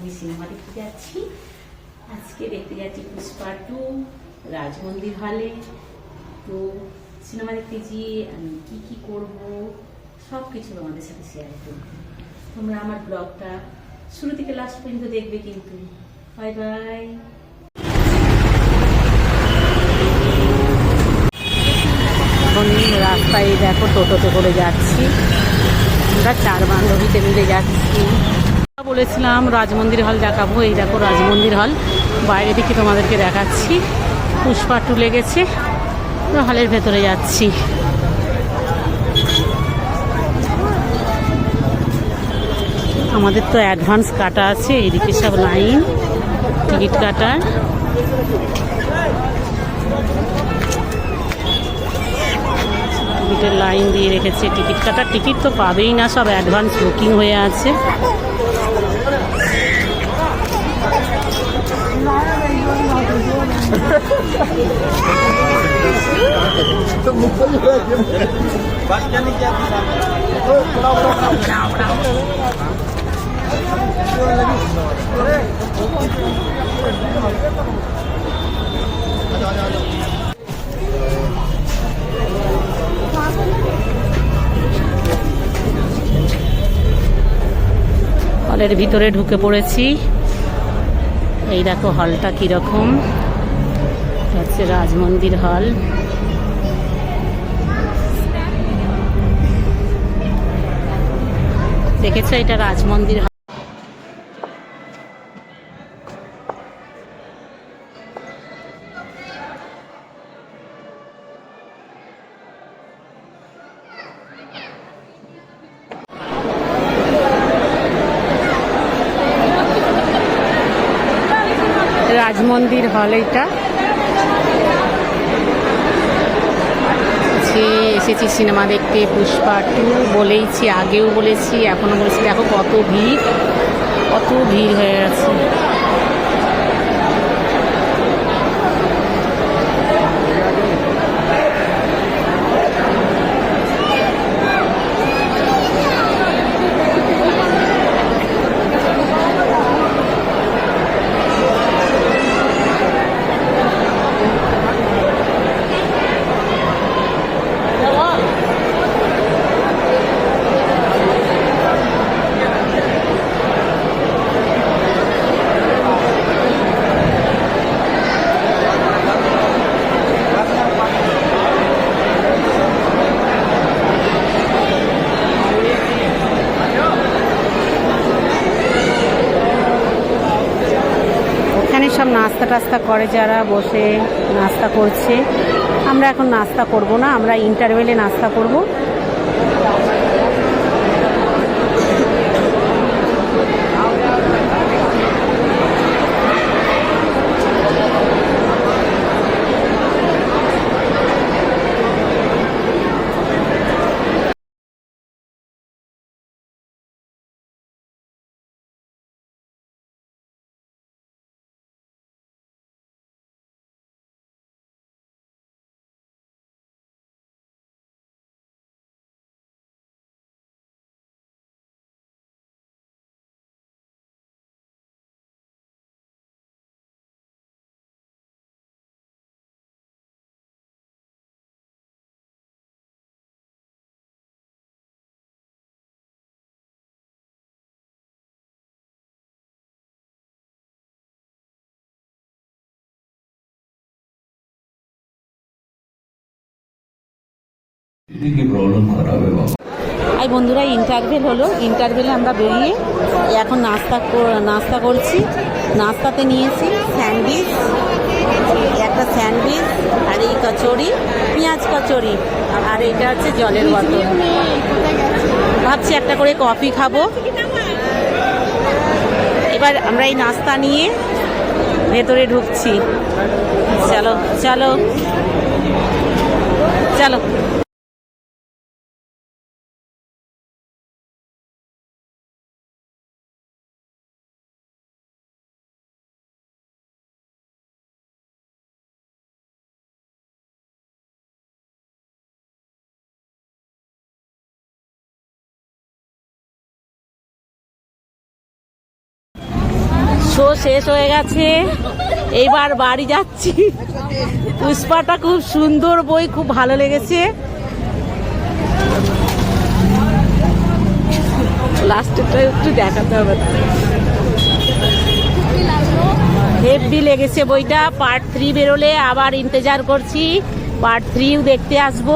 আমি সিনেমা দেখতে যাচ্ছি। আজকে দেখতে যাচ্ছি পুষ্পা টু, রাজমন্দির হলে তো সিনেমা দেখতে গিয়ে আমি কি কি করব সব কিছু তোমাদের সাথে শেয়ার করব। তোমরা আমার ব্লগটা শুরু থেকে লাস্ট পর্যন্ত দেখবে কিন্তু। বাই বাই রাস্তায় দেখো টোটোতে করে যাচ্ছি। আমরা চার বান্ধবীতে মিলে যাচ্ছি। বলেছিলাম, রাজমন্দির হল দেখাবো। এই দেখো রাজমন্দির হল। বাইরে থেকে তোমাদেরকে দেখাচ্ছি। পুষ্পা টু লেগেছে। হলের ভেতরে যাচ্ছি। আমাদের তো অ্যাডভান্স কাটা আছে এইদিকে সব লাইন টিকিট কাটার। টিকিটের লাইন দিয়ে রেখেছে। টিকিট কাটার টিকিট তো পাবেই না, সব অ্যাডভান্স বুকিং হয়ে আছে। হলের ভিতরে ঢুকে পড়েছি। এই দেখো হলটা কীরকম। হচ্ছে রাজমন্দির হল। দেখেছ এটা রাজমন্দির হল। রাজমন্দির হল এটা। এসেছি সিনেমা দেখতে, পুষ্পা টু বলেইছি, আগেও বলেছি এখনও বলেছি। দেখো কত ভিড় কত ভিড় হয়ে গেছে। সব নাস্তা টাস্তা করে যারা বসে নাস্তা করছে। আমরা এখন নাস্তা করব না, আমরা ইন্টারভেলে নাস্তা করব। এই বন্ধুরা ইন্টারভেল হলো। ইন্টারভেলে আমরা বেরিয়ে এখন নাস্তা নাস্তা করছি। নাস্তাতে নিয়েছি স্যান্ডউইচ, একটা স্যান্ডউইচ আর এই কচুরি, পেঁয়াজ কচুরি। আর এটা হচ্ছে জলের বোতল ভাবছি একটা করে কফি খাব। এবার আমরা এই নাস্তা নিয়ে ভেতরে ঢুকছি। চলো চলো। চলো। শো শেষ হয়ে গেছে। এইবার বাড়ি যাচ্ছি। পুষ্পাটা খুব সুন্দর বই, খুব ভালো লেগেছে। লাস্টেরটা একটু দেখাতে হবে। হেভি লেগেছে বইটা। পার্ট থ্রি বেরোলে আবার ইন্তজার করছি। পার্ট থ্রিও দেখতে আসব।